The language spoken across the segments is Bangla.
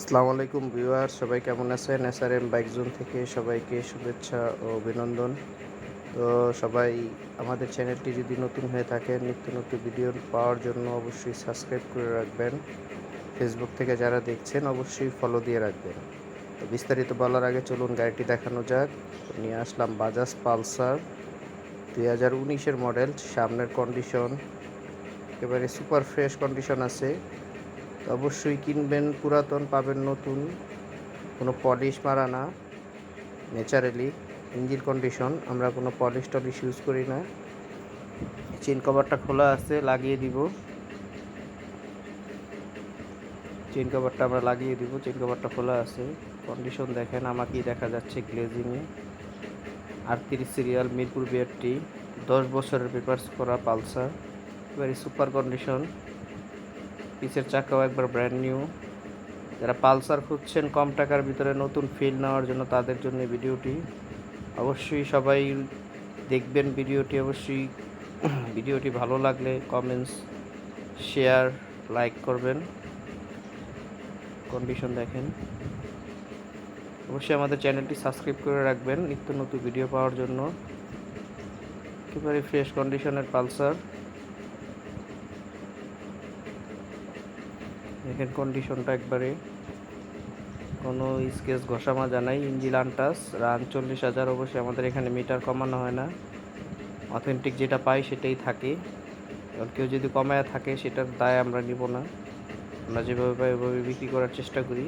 আসসালামু আলাইকুম ভিউয়ার সবাই কেমন আছেন? S R M bike zone থেকে সবাইকে শুভেচ্ছা ও অভিনন্দন। তো সবাই আমাদের চ্যানেলটি যদি নতুন হয়ে থাকে, নিত্য নতুন ভিডিও পাওয়ার জন্য অবশ্যই সাবস্ক্রাইব করে রাখবেন। ফেসবুক থেকে যারা দেখছেন, অবশ্যই ফলো দিয়ে রাখবেন। তো বিস্তারিত বলার আগে চলুন গাড়িটি দেখানো যাক। নিয়ে আসলাম বাজাজ পালসার দুই হাজার উনিশের মডেল সামনের কন্ডিশন একেবারে সুপার ফ্রেশ কন্ডিশন আছে। অবশ্যই কিনবেন, পুরাতন পাবেন, নতুন। কোনো পলিশ মারা না। ন্যাচারালি ইঞ্জিন কন্ডিশন আমরা কোনো পলিশ টলিশ ইউজ করি না। চেন কভারটা খোলা আছে, লাগিয়ে দিব। চেন কভারটা আমরা লাগিয়ে দিব চেন কভারটা খোলা আছে। কন্ডিশন দেখেন আমাকেই দেখা যাচ্ছে গ্লেজিংয়ে আটত্রিশ সিরিয়াল মিরপুর বিআরটি দশ বছরের পেপার্স করা পালসার। এবারে সুপার কন্ডিশন পিসের চাকাও একবার ব্র্যান্ড নিউ যারা পালসার খুঁজছেন কম টাকার ভিতরে নতুন ফিল নেওয়ার জন্য তাদের জন্য ভিডিওটি। অবশ্যই সবাই দেখবেন ভিডিওটি, অবশ্যই ভিডিওটি ভালো লাগলে কমেন্টস শেয়ার লাইক করবেন। কন্ডিশন দেখেন। অবশ্যই আমাদের চ্যানেলটি সাবস্ক্রাইব করে রাখবেন নিত্য নতুন ভিডিও পাওয়ার জন্য। একেবারে ফ্রেশ কন্ডিশনের পালসার। দেখেন কন্ডিশনটা একবারে। কোনো স্কেচ ঘষা মাজা নাই ইঞ্জিল আনটাস রান চল্লিশ হাজার অবশ্যই আমাদের এখানে মিটার কমানো হয় না। অথেন্টিক যেটা পাই সেটাই থাকে। এবার কেউ যদি কমায় থাকে, সেটার দায় আমরা নিব না। আমরা যেভাবে পাই ওইভাবে বিক্রি করার চেষ্টা করি।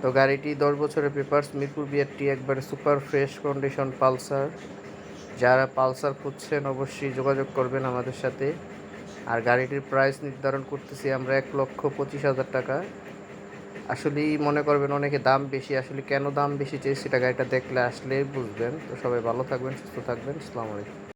তো গাড়িটি দশ বছরের পেপার্স মিরপুর বিআরটি একবারে সুপার ফ্রেশ কন্ডিশন পালসার যারা পালসার খুঁজছেন অবশ্যই যোগাযোগ করবেন আমাদের সাথে। আর গাড়িটির প্রাইস নির্ধারণ করতেছি আমরা এক লক্ষ পঁচিশ হাজার টাকা। আসলেই মনে করবেন অনেকে দাম বেশি, আসলে কেন দাম বেশি চেয়ে সেটা গাড়িটা দেখলে আসলে বুঝবেন। তো সবাই ভালো থাকবেন, সুস্থ থাকবেন। আলাইকুম।